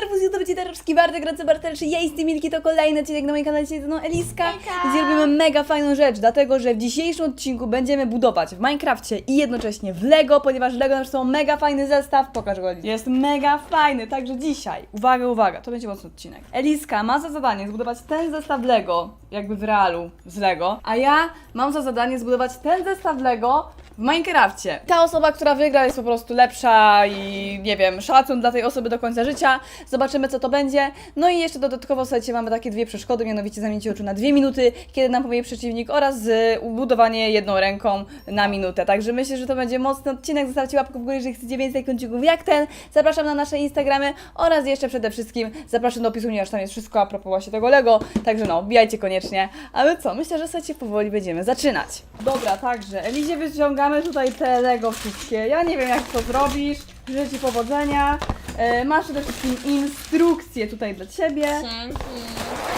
Serwus YouTube, Citarowski, Bartek, Racy Bartelczy, ja jestem Milki, to kolejny odcinek na moim kanale, dzisiaj mną Eliska. Dzisiaj robimy mega fajną rzecz, dlatego że w dzisiejszym odcinku będziemy budować w Minecrafcie i jednocześnie w Lego, ponieważ Lego nasz są mega fajny zestaw, pokaż go Eliska. Jest mega fajny, także dzisiaj, uwaga, uwaga, to będzie mocny odcinek. Eliska ma za zadanie zbudować ten zestaw Lego, jakby w realu z Lego, a ja mam za zadanie zbudować ten zestaw Lego w Minecrafcie. Ta osoba, która wygra jest po prostu lepsza i nie wiem, szacun dla tej osoby do końca życia. Zobaczymy co to będzie. No i jeszcze dodatkowo słuchajcie, mamy takie dwie przeszkody, mianowicie zamknięcie oczu na dwie minuty, kiedy nam powie przeciwnik oraz z budowanie jedną ręką na minutę. Także myślę, że to będzie mocny odcinek. Zostawcie łapkę w górę, jeżeli chcecie więcej kącików jak ten. Zapraszam na nasze Instagramy oraz jeszcze przede wszystkim zapraszam do opisu, ponieważ tam jest wszystko a propos właśnie tego Lego. Także no, wbijajcie koniecznie. A my co? Myślę, że słuchajcie, powoli będziemy zaczynać. Dobra, także Elizie wyciągamy tutaj te Lego wszystkie. Ja nie wiem jak to zrobisz. Życzę Ci powodzenia. E, masz przede wszystkim instrukcje tutaj dla Ciebie. Dzięki.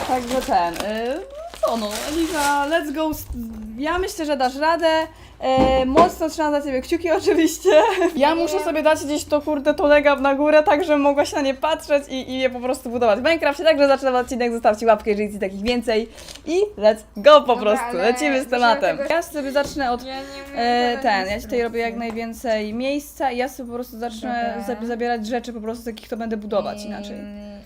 Także ten. Y, co no, Eliza, let's go. Ja myślę, że dasz radę. E, mocno trzymam za ciebie kciuki oczywiście. Ja muszę sobie dać gdzieś to kurde to lega na górę, tak żebym mogła się na nie patrzeć i, i je po prostu budować w Minecrafcie. Także zaczynam odcinek, zostawcie łapkę, jeżeli chcecie takich więcej. I let's go po Dobra, prostu. ale Lecimy z musimy tematem. tego- Ja sobie zacznę od Ja nie umiem E, ten, ja ci tutaj robię jak najwięcej miejsca i ja sobie po prostu zacznę Dobra. zabierać rzeczy po prostu takich, to będę budować inaczej. Mm,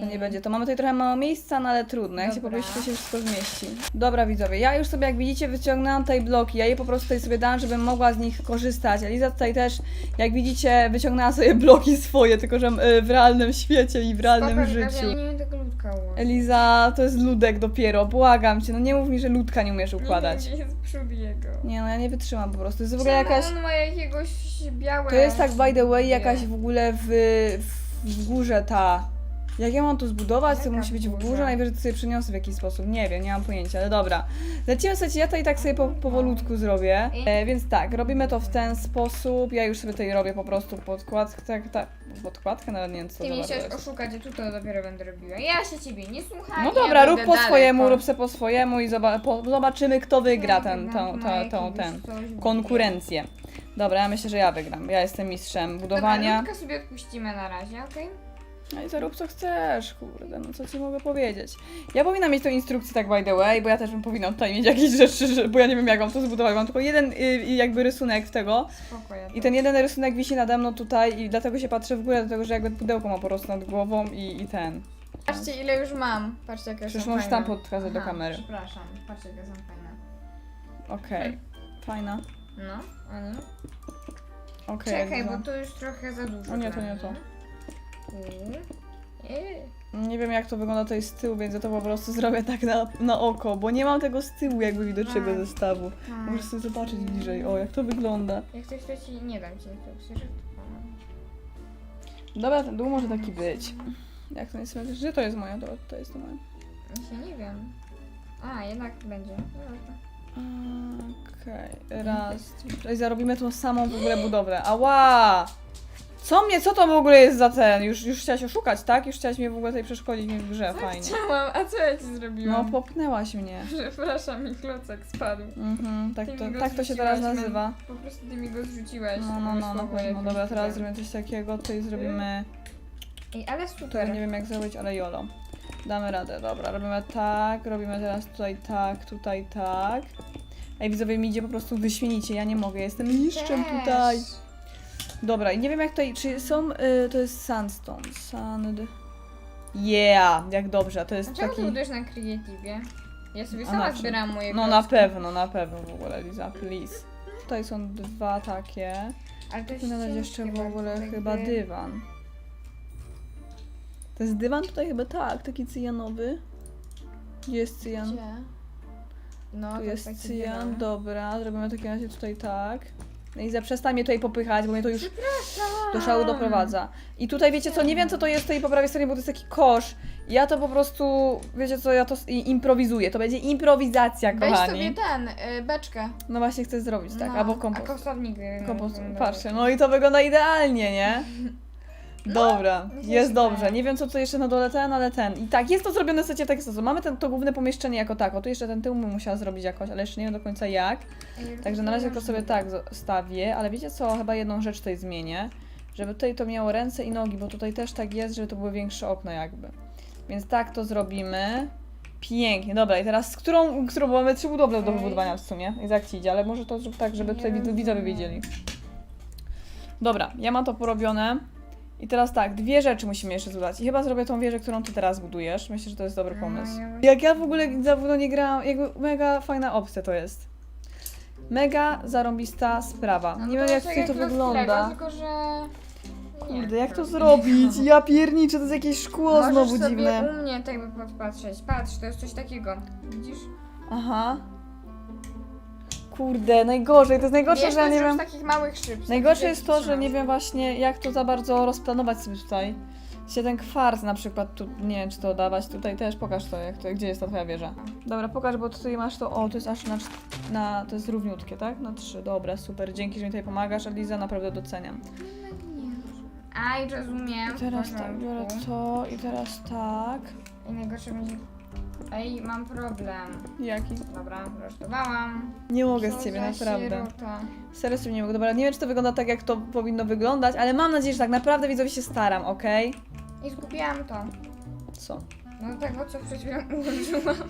To nie będzie. To mamy tutaj trochę mało miejsca, no ale trudno. Jak się Dobra. pomieści, to się wszystko zmieści. Dobra widzowie, ja już sobie jak widzicie wyciągnęłam tutaj bloki. Ja je po prostu tutaj sobie dałam, żebym mogła z nich korzystać. Eliza tutaj też, jak widzicie, wyciągnęła sobie bloki swoje, tylko że y, w realnym świecie i w realnym Spoko, życiu. Ja nie umiem tego ludka ułożyć. Eliza, to jest ludek dopiero, błagam cię, no nie mów mi, że ludka nie umiesz układać. Nie wiem, jest. Nie no, ja nie wytrzymam po prostu. To jest w ogóle jakaś... on ma jakiegoś białego... To jest tak by the way jakaś w ogóle w, w górze ta. Jak ja mam to zbudować, to Jaka musi być w górze? górze, najwyżej to sobie przyniosę w jakiś sposób. Nie wiem, nie mam pojęcia, ale dobra. Lecimy sobie, ja tutaj tak sobie po, powolutku zrobię. E, więc tak, robimy to w ten sposób. Ja już sobie tutaj robię po prostu podkładkę, tak, tak, podkładkę, nawet nie wiem co Ty to mnie za chciałeś bardzo jest. oszukać, ja tu to dopiero będę robiła. Ja się ciebie nie słucham. No ja dobra, będę rób po dalej swojemu, to- rób se po swojemu i zoba po, zobaczymy kto wygra ten, Ja tą, tą, tą, ten, konkurencję. Dobra, ja myślę, że ja wygram. Ja jestem mistrzem budowania. Ludka sobie odpuścimy na razie, okej? No i zarób co chcesz, kurde, no co ci mogę powiedzieć. Ja powinnam mieć tą instrukcję tak by the way, bo ja też bym powinna tutaj mieć jakieś rzeczy, bo ja nie wiem jak mam to zbudować. Mam tylko jeden y, jakby rysunek tego Spoko, ja i ten jeden rysunek wisi nade mną tutaj i dlatego się patrzę w górę, dlatego że jakby pudełko ma po prostu nad głową i, i ten. Patrzcie ile już mam. Patrzcie jakie Przecież są możesz fajne. tam pokazać do Aha, kamery. Przepraszam, patrzcie jakie są fajne. Okej, fajna. No, ale... Okej. Czekaj, dobra. bo to już trochę za dużo. O nie, to dla nie mnie. to. Mm. Nie wiem jak to wygląda tutaj z tyłu, więc ja to po prostu zrobię tak na, na oko, bo nie mam tego z tyłu jakby widocznego Tak. zestawu. Hmm. Możesz sobie zobaczyć bliżej, o jak to wygląda. Jak coś to ci nie dam ci instrukcji, że Dobra, ten dół może taki być. Jak to jest? Że to jest moja, dobra, to jest to moja. Ja się nie wiem. A, jednak będzie. Dobra. Okej, raz. Tutaj zarobimy tą samą w ogóle budowlę. Ała! Co mnie, co to w ogóle jest za ten? Już, już chciałaś oszukać, tak? Już chciałaś mnie w ogóle tutaj przeszkodzić mi w grze, fajnie. Chciałam, a co ja ci No, zrobiłam? popchnęłaś mnie. Przepraszam, mi klocek spadł. Mhm, tak Ty to, go tak to się teraz zrzuciłaś, nazywa. Po prostu ty mi go zrzuciłeś. No, no, no, na pewno. Dobra, teraz tutaj. zrobimy coś takiego, tutaj zrobimy... Ej, ale Tutaj super. nie wiem jak zrobić, ale jolo. Damy radę, dobra. Robimy tak, robimy teraz tutaj tak, tutaj tak. Ej, widzowie, mi idzie po prostu wyśmienicie, ja nie mogę, jestem mistrzem Też. tutaj. Dobra, i nie wiem jak tutaj, czy są, y, to jest sandstone, sand... Yeah, jak dobrze, a to jest Dlaczego taki... ty budujesz na kreatywie? Ja sobie A sama czym? zbieram moje No na klocki. pewno, na pewno w ogóle, Liza, please. Tutaj są dwa takie. Ale to jest być ciężkie jeszcze w bardzo, ogóle tak chyba jakby- dywan. To jest dywan tutaj chyba tak, taki cyjanowy. Gdzie jest cyjan? Gdzie? No, Tu to jest taki cyjan, dywan. dobra, zrobimy w takim razie tutaj tak. No i zaprzestań mnie tutaj popychać, bo mnie to już do szału doprowadza. I tutaj wiecie co, nie wiem co to jest tutaj po prawej stronie, bo to jest taki kosz. Ja to po prostu, wiecie co, ja to s- i- improwizuję. To będzie improwizacja, Weź kochani. sobie ten, y, beczkę. No właśnie chcę zrobić, tak, no, albo A kompost. y, Kompost, no, patrzcie, no i to wygląda idealnie, nie? Dobra, mi się jest dobrze. Nie wiem co tu jeszcze na dole ten, ale ten. I tak, jest to zrobione w taki sposób. Mamy ten, to główne pomieszczenie jako tako. Tu jeszcze ten tył bym musiała zrobić jakoś, ale jeszcze nie wiem do końca jak. Ej, Także na razie to sobie tak zostawię, ale wiecie co, chyba jedną rzecz tutaj zmienię. Żeby tutaj to miało ręce i nogi, bo tutaj też tak jest, żeby to były większe okna jakby. Więc tak to zrobimy. Pięknie, dobra i teraz z którą, którą bo mamy trzy budowle do wybudowania w sumie. I jak ci idzie, ale może to zrób tak, żeby tutaj widzowie wiedzieli. Dobra, ja mam to porobione. I teraz tak, dwie rzeczy musimy jeszcze dodać. I chyba zrobię tą wieżę, którą ty teraz budujesz. Myślę, że to jest dobry No, pomysł. ja- Jak ja w ogóle dawno nie grałam, jakby mega fajna opcja to jest. Mega zarąbista sprawa. No Nie to wiem jak tutaj to wygląda. Tylko że... nie Kurde, jak to zrobić? Ja pierniczę, to jest jakieś szkło Możesz znowu sobie dziwne. u mnie tak by podpatrzeć. Patrz, to jest coś takiego. Widzisz? Aha. Kurde, najgorzej, to jest najgorsze, Wiesz, że ja nie wiem. takich małych szyb. Najgorsze jest to, że nie trzymasz. wiem właśnie jak to za bardzo rozplanować sobie tutaj. Się ten kwarc na przykład, tu, nie wiem czy to dawać, tutaj też pokaż to, jak to, gdzie jest ta twoja wieża. Dobra, pokaż, bo tutaj masz to, o to jest aż na, na to jest równiutkie, tak? Na trzy, dobra, super, dzięki, że mi tutaj pomagasz, Eliza, naprawdę doceniam. Aj, rozumiem. I teraz tak, biorę to i teraz tak. I najgorsze będzie... Ej, mam problem. Jaki? Dobra, rozstawałam. Nie mogę z ciebie, naprawdę. Serio z tym nie mogę. Dobra, nie wiem, czy to wygląda tak, jak to powinno wyglądać, ale mam nadzieję, że tak naprawdę widzowie się staram, okej? I zgubiłam to. Co? No tego, co przed chwilą ułożyłam.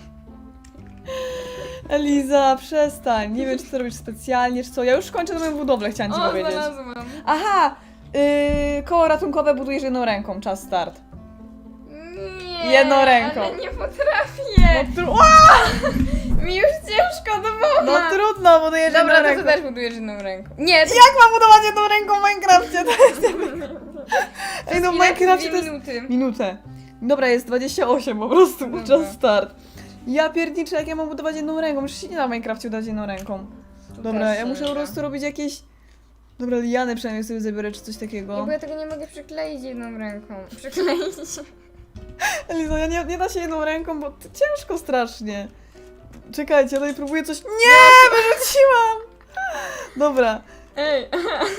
Eliza, przestań. Nie wiem, czy to robisz specjalnie, czy co. Ja już kończę moją budowlę, chciałam ci O, powiedzieć. znalazłam. Aha! Yy, koło ratunkowe budujesz jedną ręką, czas start. Jedną ręką. Ale nie potrafię. No, tru- Ła! Mi już ciężko do no woła. trudno, budujesz Dobra, jedną to ręką. ty też budujesz jedną ręką. Nie, Jak mam budować jedną ręką w Minecrafcie? To jest... Ej, no w ile? Minecrafcie Dwie to jest... minuty. Minutę. Dobra, jest 28 po prostu, Dobra. czas start. Ja pierniczę, jak ja mam budować jedną ręką. Przecież się nie da w Minecrafcie udać jedną ręką. Tu Dobra, też ja muszę po da. prostu robić jakieś... Dobra, liany przynajmniej sobie zabiorę, czy coś Nie, takiego. bo ja tego nie mogę przykleić jedną ręką. Przykleić. Eliza, ja nie, nie da się jedną ręką, bo ciężko strasznie. Czekajcie, ja tutaj próbuję coś... Nie! Wyrzuciłam! Dobra, Ej,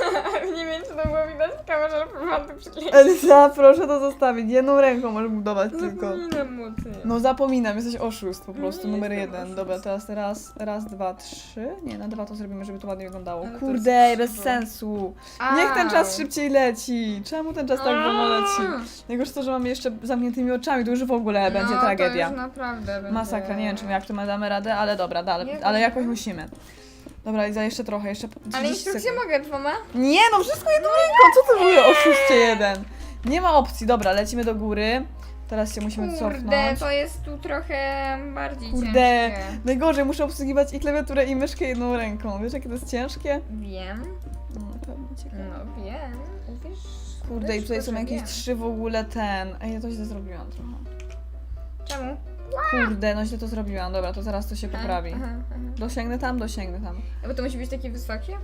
nie wiem, czy to było widać w kamerze, ale próbowałam to przykleić. Eliza, proszę to zostawić. Jedną ręką możesz budować tylko. Zapominam tym. No zapominam, jesteś oszust po prostu, Nie numer jestem jeden. oszust. Dobra, teraz raz, raz, dwa, trzy. Nie, na dwa to zrobimy, żeby to ładnie wyglądało. Ale to Kurde, jest bez krzywo. sensu. Niech ten czas szybciej leci. Czemu ten czas tak wolno leci? Najgorsze to, że mamy jeszcze zamkniętymi oczami, to już w ogóle będzie no, tragedia. To już naprawdę będzie... Masakra, nie wiem, czy my jak to my damy radę, ale dobra, dalej, Nie ale jakoś musimy. Dobra, Iza, jeszcze trochę, jeszcze po 30 Ale instrukcję sekund. mogę dwoma? Nie, no wszystko jedną ręką, co ty w ogóle oszuście jeden? Nie ma opcji, dobra, lecimy do góry. Teraz się musimy Kurde, cofnąć. to jest tu trochę bardziej Kurde, ciężkie. najgorzej, muszę obsługiwać i klawiaturę i myszkę jedną ręką. Wiesz, jakie to jest ciężkie? Wiem, No, pewnie ciekawe. no wiem. Uwierz, Kurde, i tutaj są że jakieś wiem. trzy w ogóle ten. Ej, ja to źle zrobiłam trochę. Czemu? Kurde, no źle to zrobiłam. Dobra, to zaraz to się poprawi. Aha, aha. Dosięgnę tam, dosięgnę tam. A Bo to musi być takie wysokie?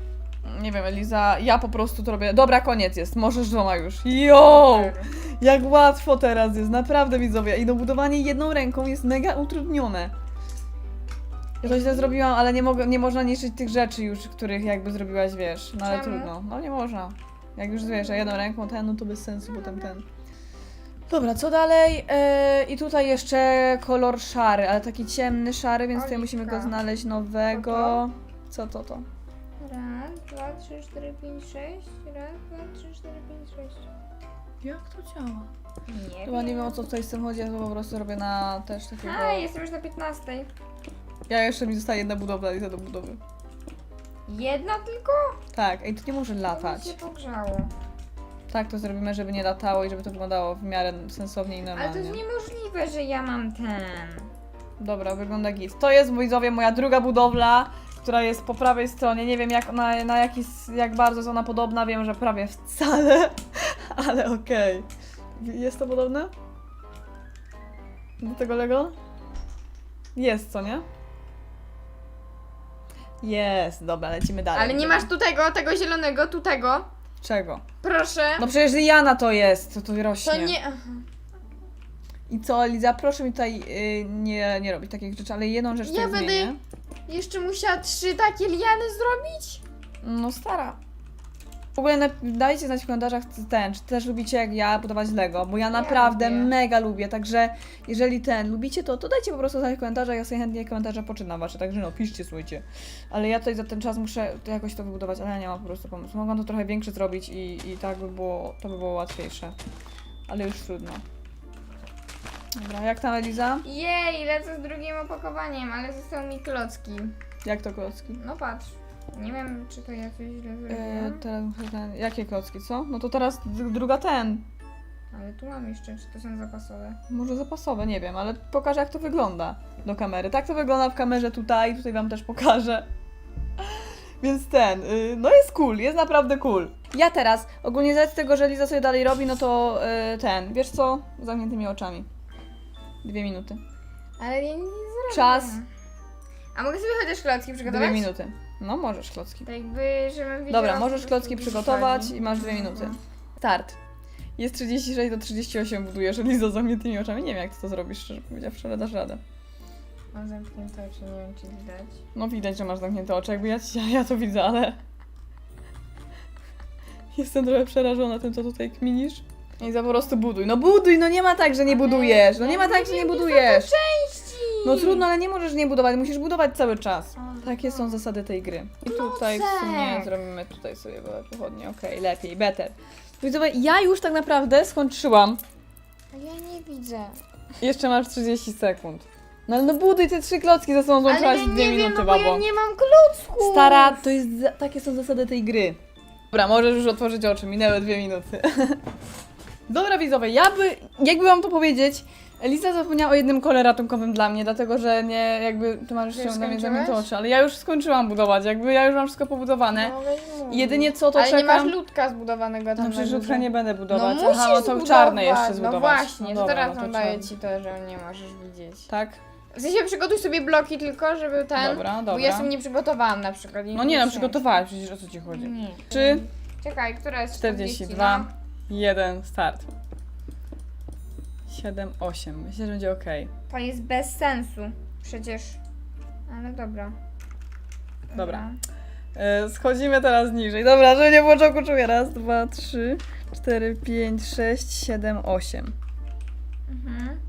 Nie wiem, Eliza, ja po prostu to robię. Dobra, koniec jest. Możesz dwoma już. Jo! Jak łatwo teraz jest, naprawdę widzowie. I no budowanie jedną ręką jest mega utrudnione. Ja to źle zrobiłam, ale nie, mogę, nie można niszczyć tych rzeczy już, których jakby zrobiłaś, wiesz. No ale Czemu? trudno. No nie można. Jak już wiesz, a jedną ręką ten, no to bez sensu potem ten. Dobra, co dalej? Yy, I tutaj jeszcze kolor szary, ale taki ciemny szary, więc tutaj musimy go Oliwka. znaleźć nowego. Co to to? Raz, dwa, trzy, cztery, pięć, sześć. Raz, dwa, trzy, cztery, pięć, sześć. Jak to działa? Nie Chyba nie wiem o co tutaj z tym chodzi, ja to po prostu robię na też takiego... A, jestem już na 15. Ja jeszcze mi zostaje jedna budowla i za do budowy. Jedna tylko? Tak, ej, to nie może To mi latać. się pogrzało. Tak, to zrobimy, żeby nie latało i żeby to wyglądało w miarę sensownie i Ale to normalnie. jest niemożliwe, że ja mam ten. Dobra, wygląda git. To jest, widzowie, moja druga budowla, która jest po prawej stronie. Nie wiem jak, na, na jaki, jak bardzo jest ona podobna, wiem, że prawie wcale, ale okej. Jest to podobne? Do tego Lego? Jest, co nie? Jest, dobra, lecimy dalej. Ale nie masz tu tego, tego zielonego, tu tego. Czego? Proszę. No przecież Liana to jest, to tu rośnie. to nie. Aha. I co, Eliza, proszę mi tutaj y, nie, nie robić takich rzeczy, ale jedną rzecz Ja tutaj będę- zmienię. Jeszcze musiała trzy takie liany zrobić? No stara. W ogóle na- dajcie znać w komentarzach ten, czy też lubicie jak ja budować Lego, bo ja naprawdę lubię. mega lubię, także jeżeli ten lubicie to, to dajcie po prostu znać w komentarzach, ja sobie chętnie komentarze poczytam wasze, także no piszcie, słuchajcie. Ale ja tutaj za ten czas muszę jakoś to wybudować, ale ja nie mam po prostu pomysłu. Mogłam to trochę większe zrobić i, i tak by było, to by było łatwiejsze. Ale już trudno. Dobra, jak tam Eliza? Jej, lecę z drugim opakowaniem, ale zostały mi klocki. Jak to klocki? No patrz. Nie wiem, czy to ja coś źle E, zrobiłam. teraz muszę ten, jakie klocki, co? No to teraz d- druga ten. Ale tu mam jeszcze, czy to są zapasowe? Może zapasowe, nie wiem, ale pokażę jak to wygląda do kamery. Tak to wygląda w kamerze tutaj, tutaj wam też pokażę. Więc ten, y, no jest cool, jest naprawdę cool. Ja teraz, ogólnie z racji tego, że Liza sobie dalej robi, no to y, ten, wiesz co? Z zamkniętymi oczami. Dwie minuty. Ale ja nie zrobię. Czas. A mogę sobie chociaż klocki przygotować? Dwie minuty. No możesz klocki. Tak jakby, żebym wiedziała... Dobra, możesz klocki przygotować i masz dwie minuty. Start. Jest 36 do 38 budujesz Liza z zamkniętymi oczami. Nie wiem jak ty to zrobisz, szczerze powiedziawszy, ale dasz radę. Mam zamknięte oczy, nie wiem czy widać. No widać, że masz zamknięte oczy, jakby ja, ja, ja to widzę, ale... Jestem trochę przerażona tym, co tutaj kminisz. I za po prostu buduj. No buduj, no nie ma tak, że nie budujesz. No nie ma tak, że nie budujesz. No trudno, ale nie możesz nie budować, musisz budować cały czas. Takie są zasady tej gry. I tutaj w sumie zrobimy tutaj sobie pochodnie, okej, lepiej, better. Widzowie, ja już tak naprawdę skończyłam. A ja nie widzę. Jeszcze masz 30 sekund. No ale no buduj te trzy klocki ze sobą Ale złączyłaś ja dwie nie wiem, minuty, no bo ja babo. nie mam klocków. Stara, to jest, za- takie są zasady tej gry. Dobra, możesz już otworzyć oczy, minęły dwie minuty. Dobra widzowie, ja by, jakby wam to powiedzieć, Elisa zapomniała o jednym kole ratunkowym dla mnie, dlatego że nie, jakby, ty masz Ty jeszcze na mnie skończyłeś? oczy, ale ja już skończyłam budować, jakby ja już mam wszystko pobudowane. No. Jedynie co to Ale nie czekam... masz ludka zbudowanego tam No na przecież górze. jutra nie będę budować. No musisz Aha, no to zbudować. czarne jeszcze zbudować. No właśnie, no to dobra, teraz no to czarne. ci to, że nie możesz widzieć. Tak? W sensie przygotuj sobie bloki tylko, żeby ten... Dobra, Bo dobra. ja sobie nie przygotowałam na przykład. No nie no, przygotowałaś przecież o co ci chodzi. Nie. Trzy, Czekaj, która jest 42, 40, 1, start. 7, 8. Myślę, że będzie ok. To jest bez sensu. Przecież... Ale dobra. Dobra. E, schodzimy teraz niżej. Dobra, żeby nie było czołgu czuję. Raz, dwa, trzy, cztery, pięć, sześć, siedem, osiem. Mhm.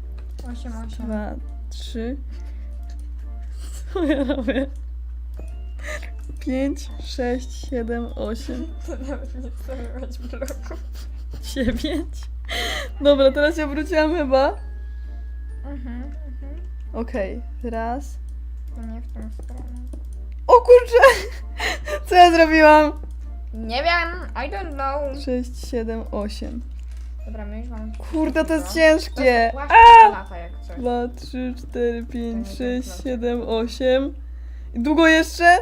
8, 8. Dwa, trzy. Co ja robię? Pięć, sześć, siedem, osiem, To nawet nie stawiałaś bloku. dziewięć. Dobra, teraz się obróciłam chyba. Mhm, mhm. Okej, raz. To nie w tą stronę. O kurczę! Co ja zrobiłam? Nie wiem, I don't know. 6, 7, 8. Dobra, my już mamy... Kurde, to jest No. ciężkie. To jest lata jak coś. 2, 3, 4, 5, To nie 6, tak 7, 8. I Długo jeszcze?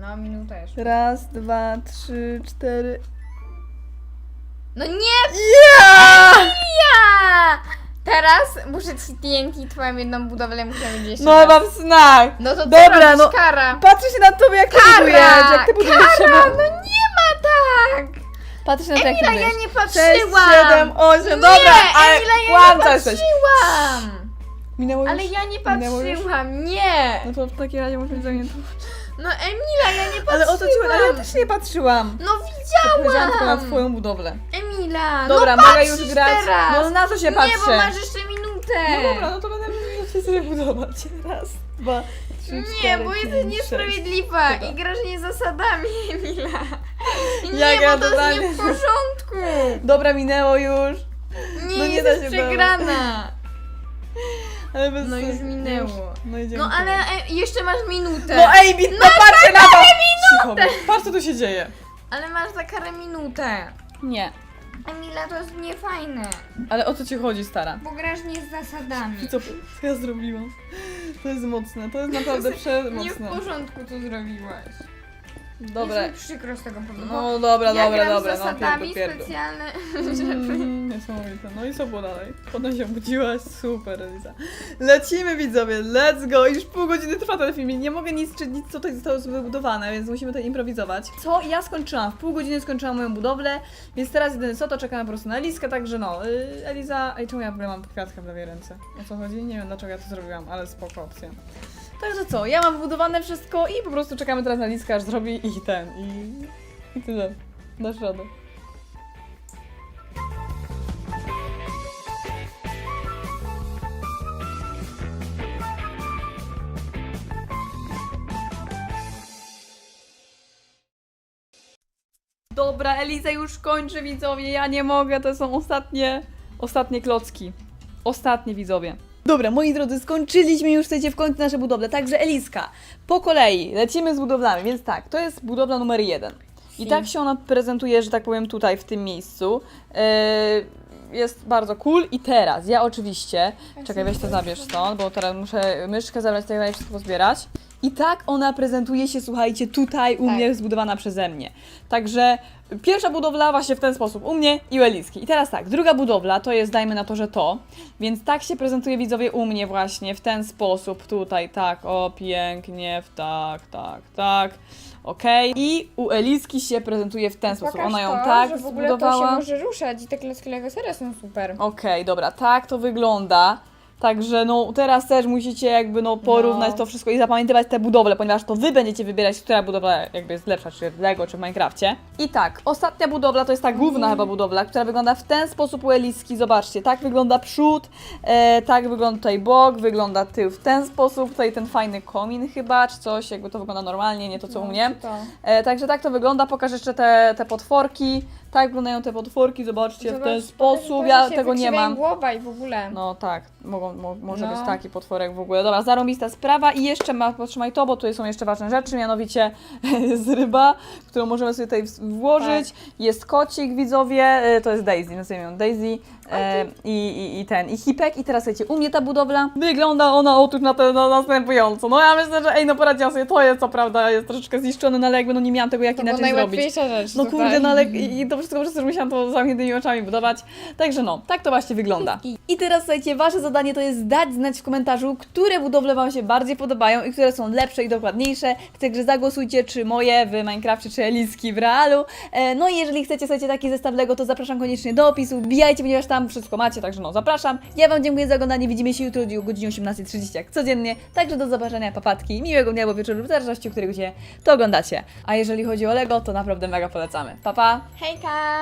No, minuta jeszcze. Raz, dwa, trzy, cztery. No nie! Ja! Ja! Teraz muszę ci TNT twoją jedną budowlę muszę mieć jeszcze No raz. mam znak. No to Dobra, robisz, no- kara? Patrzę się na tobie, jak ty Kara! budujesz. Jak ty budujesz Kara! No nie ma tak! Patrzę na to, jak ty Emila, ja budujesz. nie 6, patrzyłam! 7, 8. nie, Dobra, ale Emila, ja nie kłamca jesteś. patrzyłam! Minęło już? Ale ja nie Minęło już? patrzyłam, nie! No to w takim razie muszę zamknięte. No Emila, ja nie patrzyłam! Ale o co ci chodzi? Ale ja też nie patrzyłam. No Powiedziałam tylko na widziałam! twoją budowlę. Emila, Dobra, no mogę patrzysz już grać. teraz! No na co się Nie, patrzę? bo masz jeszcze minutę! No dobra, no to będę musiała sobie budować. Raz, dwa, trzy, Nie, cztery, bo jesteś pięć, niesprawiedliwa Dobra. i grasz nie zasadami, Emila. Nie, Jak ja bo to totalnie- jest nie w porządku. sześć. Dobra, minęło już. Nie, No nie jesteś da się przegrana. Ale bez No już sensu. minęło. No idziemy. No ale e, jeszcze masz minutę. No ej, bit, no patrzcie na to! Cicho, patrz co tu się dzieje. Ale masz za karę minutę. Nie. Emila, to jest niefajne, Ale o co ci chodzi, stara? bo grasz nie z zasadami. Co, co ja zrobiłam? To jest mocne, to jest naprawdę Nie w przemocne. porządku to zrobiłaś. Dobra. Jest mi przykro z tego powodu. No dobra, ja dobra, gram dobra, z no zasadami pierdol, pierdol. specjalne, żeby... Mm, Niesamowite. No i co było dalej? Potem się obudziłaś, super Eliza. Lecimy widzowie, let's go! Już pół godziny trwa ten film. Nie mogę nic czy nic co tutaj zostało wybudowane, więc musimy to improwizować. Co? Ja skończyłam. W pół godziny skończyłam moją budowlę, więc teraz jedyne co, to czekamy po prostu na Eliskę, także no. Yy, Eliza... Ej, czemu ja w ogóle mam kwiatka w lewej ręce? O co chodzi? Nie wiem dlaczego ja to zrobiłam, ale spoko opcja. Także co, ja mam wybudowane wszystko i po prostu czekamy teraz na Eliskę, aż zrobi i ten, i... i tyle. Dasz radę. Dobra, Eliza już kończy, widzowie. Ja nie mogę, to są ostatnie, ostatnie klocki. Ostatnie, widzowie. Dobra, moi drodzy, skończyliśmy już, w końcu nasze budowle. Także Eliska, po kolei lecimy z budowlami, więc tak, to jest budowla numer jeden. I tak się ona prezentuje, że tak powiem, tutaj, w tym miejscu. Yy, jest bardzo cool. I teraz, ja oczywiście, czekaj, weź to zabierz stąd, bo teraz muszę myszkę zabrać, tak dalej, wszystko pozbierać. I tak ona prezentuje się, słuchajcie, tutaj u Tak. mnie, zbudowana przeze mnie. Także pierwsza budowla właśnie w ten sposób, u mnie i u Eliski. I teraz tak, druga budowla to jest, dajmy na to, że to. Więc tak się prezentuje widzowie u mnie właśnie, w ten sposób, tutaj, tak, o, pięknie, w tak, tak, tak. Okej. I u Eliski się prezentuje w ten sposób. Pokaż Ona ją to, tak że w ogóle to zbudowała. się może ruszać i te klocki Lego serio są super. Okej, dobra, tak to wygląda. Także no teraz też musicie jakby no porównać No. to wszystko i zapamiętywać te budowle, ponieważ to wy będziecie wybierać, która budowla jakby jest lepsza, czy w Lego, czy w Minecrafcie. I tak, ostatnia budowla to jest ta główna Mhm. chyba budowla, która wygląda w ten sposób u Eliski. Zobaczcie, tak wygląda przód, e, tak wygląda tutaj bok, wygląda tył w ten sposób, tutaj ten fajny komin chyba, czy coś, jakby to wygląda normalnie, nie to co u mnie. No, To. E, także tak to wygląda. Pokażę jeszcze te, te potworki. Tak wyglądają te potworki, zobaczcie w ten Zobacz, sposób. Ja się tego nie wykrzywiają mam. głowa i w ogóle. No tak, mogą, mo, może No. być taki potworek w ogóle. Dobra, zarąbista sprawa i jeszcze ma, potrzymaj to, bo tutaj są jeszcze ważne rzeczy, mianowicie jest ryba, którą możemy sobie tutaj włożyć. Jest kocik, widzowie, e, to jest Daisy, nazwijmy ją Daisy e, i, i, i ten, i hipek. I teraz słuchajcie, u mnie ta budowla, wygląda ona otóż na, te, na następująco. No ja myślę, że ej, no poradziłam sobie, to jest co prawda, jest troszeczkę zniszczone, no ale jakby no nie miałam tego jak to inaczej zrobić. rzecz. No kurde, no ale i i to wszystko to, że musiałam to zamkniętymi oczami budować. Także no, tak to właśnie wygląda. I teraz słuchajcie, wasze zadanie to jest dać znać w komentarzu, które budowle wam się bardziej podobają i które są lepsze i dokładniejsze. Także zagłosujcie, czy moje w Minecrafcie, czy Eliski w realu. E, no i jeżeli chcecie, słuchajcie, taki zestaw Lego, to zapraszam koniecznie do opisu. Wbijajcie, ponieważ tam wszystko macie, także no, zapraszam. Ja wam dziękuję za oglądanie, widzimy się jutro o godzinie 18.30 jak codziennie. Także do zobaczenia, papatki, miłego dnia, bo wieczoru, w zależności, którego się to oglądacie. A jeżeli chodzi o Lego, to naprawdę mega polecamy. Pa, pa! Hejka!